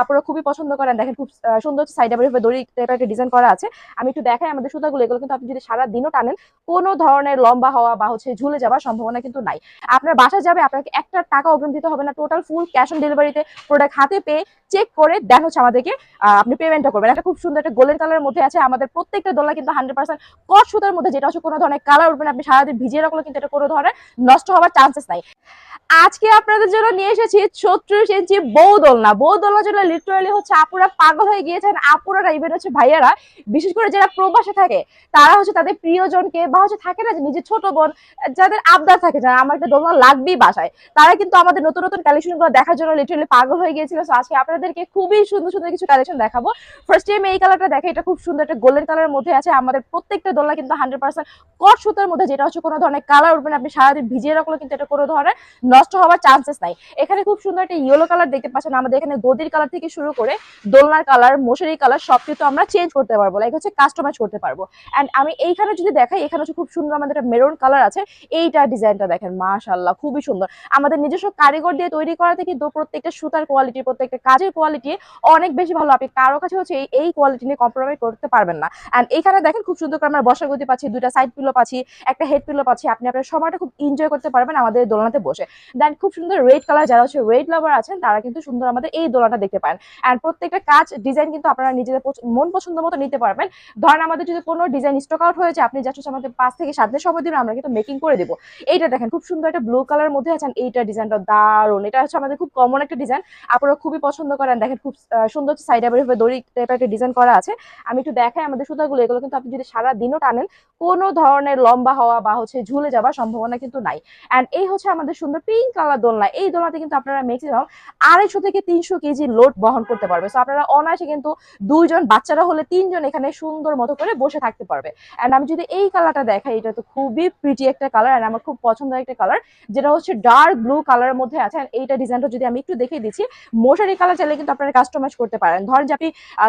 আপনারা খুবই পছন্দ করেন। দেখেন খুব সুন্দর সাইড আবার দড়ি একটা ডিজাইন করা আছে। আমি একটু দেখাই আমাদের সুতাগুলো, এগুলো কিন্তু আপনি যদি সারা দিনও টানেন, কোনো ধরনের লম্বা হওয়া বা হচ্ছে ঝুলে যাওয়ার সম্ভাবনা কিন্তু নাই। আপনার বাসায় যাবে, আপনাকে একটা টাকা অগ্রিম দিতে হবে না। টোটাল ফুল ক্যাশ অন ডেলিভারিতে প্রোডাক্ট হাতে পেয়ে চেক করে দেন হচ্ছে আমাদেরকে আপনি পেমেন্টটা করবেন। একটা খুব সুন্দর একটা গোল্ডেন কালারের মধ্যে আছে, আমাদের প্রত্যেকটা দোলা কিন্তু হান্ড্রেড পার্সেন্ট কট সুতার মধ্যে, যেটা হচ্ছে কোনো ধরনের কালার উঠবে আপনি সারাদিন ভিজিয়ে রাখলে কিন্তু এটা কোনো ধরনের নষ্ট হওয়ার চান্সেস নাই। আজকে আপনাদের জন্য নিয়ে এসেছি ছত্রিশ ইঞ্চি বউ দোলনা বউ দোলনার জন্য লিটারালি হচ্ছে আপুরা পাগল হয়ে গিয়েছেন আপুরা ইভেন হচ্ছে ভাইয়ারা, বিশেষ করে যারা প্রবাসে থাকে, তারা হচ্ছে তাদের প্রিয়জনকে বা হচ্ছে থাকে না যে নিজের ছোট বোন, যাদের আবদার থাকে, যারা আমার একটা দোলনা লাগবেই বাসায়, তারা কিন্তু আমাদের নতুন নতুন কালেকশনগুলো দেখার জন্য লিটারালি পাগল হয়ে গিয়েছিল। আজকে আজকে আপনাদেরকে খুবই সুন্দর সুন্দর কিছু কালেকশন দেখাবো। ফার্স্ট টাইম এই কালারটা দেখে, এটা খুব সুন্দর একটা গোল্ডেন কালারের মধ্যে আছে। আমাদের প্রত্যেকটা দোলনা কিন্তু হান্ড্রেড পার্সেন্ট কট সুতার মধ্যে, যেটা হচ্ছে কোনো ধরনের কালার উঠবে না, আপনি সারাদিন ভিজিয়ে রাখলে কিন্তু এটা কোনো ধরনের নষ্ট হওয়ার চান্সেস নাই। এখানে খুব সুন্দর একটা ইয়েলো কালার দেখতে পাচ্ছেন। আমাদের এখানে গদির কালার থেকে শুরু করে দোলনার কালার মশারি কালার সব কিছু আমরা চেঞ্জ করতে পারব। লাইক হচ্ছে কাস্টমাইজ করতে পারব। অ্যান্ড আমি এইখানে যদি দেখাই, এখানে হচ্ছে খুব সুন্দর আমাদের একটা মেরুন কালার আছে। এইটা ডিজাইনটা দেখেন মাশাল্লাহ খুবই সুন্দর। আমাদের নিজস্ব কারিগর দিয়ে তৈরি করাতে কিন্তু প্রত্যেকটা সুতার কোয়ালিটি প্রত্যেকটা কাজের কোয়ালিটি অনেক বেশি ভালো। আপনি কারও কাছে হচ্ছে এই- কোয়ালিটি নিয়ে কম্প্রোমাইজ করতে পারবেন না। অ্যান্ড এইখানে দেখেন খুব সুন্দর করে আমরা বসার গতি পাচ্ছি, দুইটা সাইড পিলো পাচ্ছি, একটা হেড পিলো পাচ্ছি। আপনি আপনার সময়টা খুব এনজয় করতে পারবেন আমাদের দোলনাতে বসে। দেন খুব সুন্দর রেড কালার যারা হচ্ছে রেড লাভার আছেন, তারা কিন্তু সুন্দর আমাদের এই দোলনাটা দেখতে পারেন। অ্যান্ড প্রত্যেকটা কাজ ডিজাইন কিন্তু আপনারা নিজেদের মন পছন্দ মতো নিতে পারবেন। ধরেন আমাদের যদি কোনো ডিজাইন স্টক আউট হয়েছে, আপনি জাস্ট হচ্ছে আমাদের পাঁচ থেকে সাত দিন সময় দিবেন, আমরা কিন্তু মেকিং করে দেবো। এইটা দেখেন, খুব সুন্দর একটা ব্লু কালার মধ্যে আছেন, এইটা ডিজাইনটা দারুণ। এটা হচ্ছে আমাদের খুব কমন একটা ডিজাইন আপনারা খুবই পছন্দ করেন, দেখেন খুব সুন্দর সাইড আবার দড়ি টাইপের একটা ডিজাইন করা আছে। আমি একটু দেখাই আমাদের সুতাগুলো, এগুলো কিন্তু আপনি যদি সারা দিনও টানেন, কোনো ধরনের লম্বা হওয়া বা হচ্ছে ঝুলে যাওয়ার সম্ভাবনা কিন্তু নাই। অ্যান্ড এই হচ্ছে আমাদের সুন্দর পিঙ্ক কালার দোলনা। এই দোলনাতে কিন্তু আপনারা ম্যাক্সিমাম আড়াইশো থেকে তিনশো কেজি লোড বহন করতে পারবে। সো আপনারা অনায়াসে কিন্তু দুইজন বাচ্চারা হলে তিনজন এখানে সুন্দর মতো করে বসে থাকতে পারবে। অ্যান্ড আমি যদি এই কালারটা দেখাই, এটা তো খুবই প্রিটি একটা কালার অ্যান্ড আমার খুব পছন্দের একটা কালার যেটা হচ্ছে ডার্ক ব্লু কালারের মধ্যে আছে। And এইটা ডিজাইনটা যদি আমি একটু দেখিয়ে দিচ্ছি, মশারি কালার চাইলে কিন্তু আপনারা কাস্টমাইজ করতে পারেন। ধরেন যে আপনি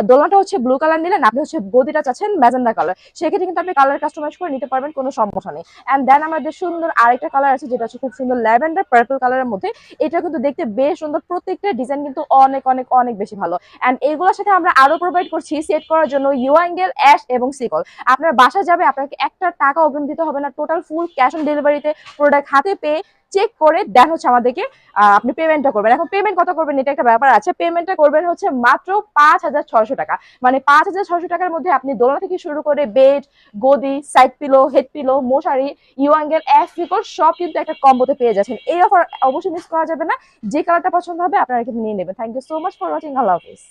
দোলনাটা হচ্ছে ব্লু কালার নিলেন, আপনি হচ্ছে গদিটা চাচ্ছেন ম্যাজেন্ডা কালার সেক্ষেত্রে কিন্তু আপনি কালার কাস্টমাইজ করে নিতে পারবেন, কোনো সমস্যা নেই। অ্যান্ড দেন আমাদের সুন্দর আরেকটা কালার আছে, যেটা হচ্ছে খুব সুন্দর ল্যাভেন্ডার পার্পল কালারের মধ্যে। এটা কিন্তু দেখতে বেশ সুন্দর, প্রত্যেকটা ডিজাইন কিন্তু অনেক অনেক অনেক বেশি ভালো। অ্যান্ড এগুলোর সাথে আমরা আরও প্রোভাইড করছি সেট করার জন্য ইউ অ্যাঙ্গেল অ্যাশ এবং সিকল আপনার বাসায় যাবে, আপনাকে একটা টাকা অগ্রিম দিতে হবে না টোটাল ফুল ক্যাশ অন ডেলিভারিতে প্রোডাক্ট হাতে পেয়ে চেক করে দেন হচ্ছে আমাদেরকে আপনি পেমেন্টটা করবেন। এখন পেমেন্ট কত করবেন? এটা একটা ব্যাপার আছে। পেমেন্টটা করবেন হচ্ছে মাত্র পাঁচ হাজার ছয়শো টাকা। মানে পাঁচ হাজার ছয়শো টাকার মধ্যে আপনি দোলনা থেকে শুরু করে বেড গদি সাইড পিলো হেড পিলো মশারি ইউ অ্যাঙ্গেল অ্যাশ সিকল সব কিন্তু একটা কম্বোতে পেয়ে যাচ্ছেন। এই অফার অবশ্যই মিস করা যাবে না। যে কালারটা পছন্দ হবে, আপনারা কিন্তু নিয়ে নেবেন। Thank you so much for watching Allah Hafiz.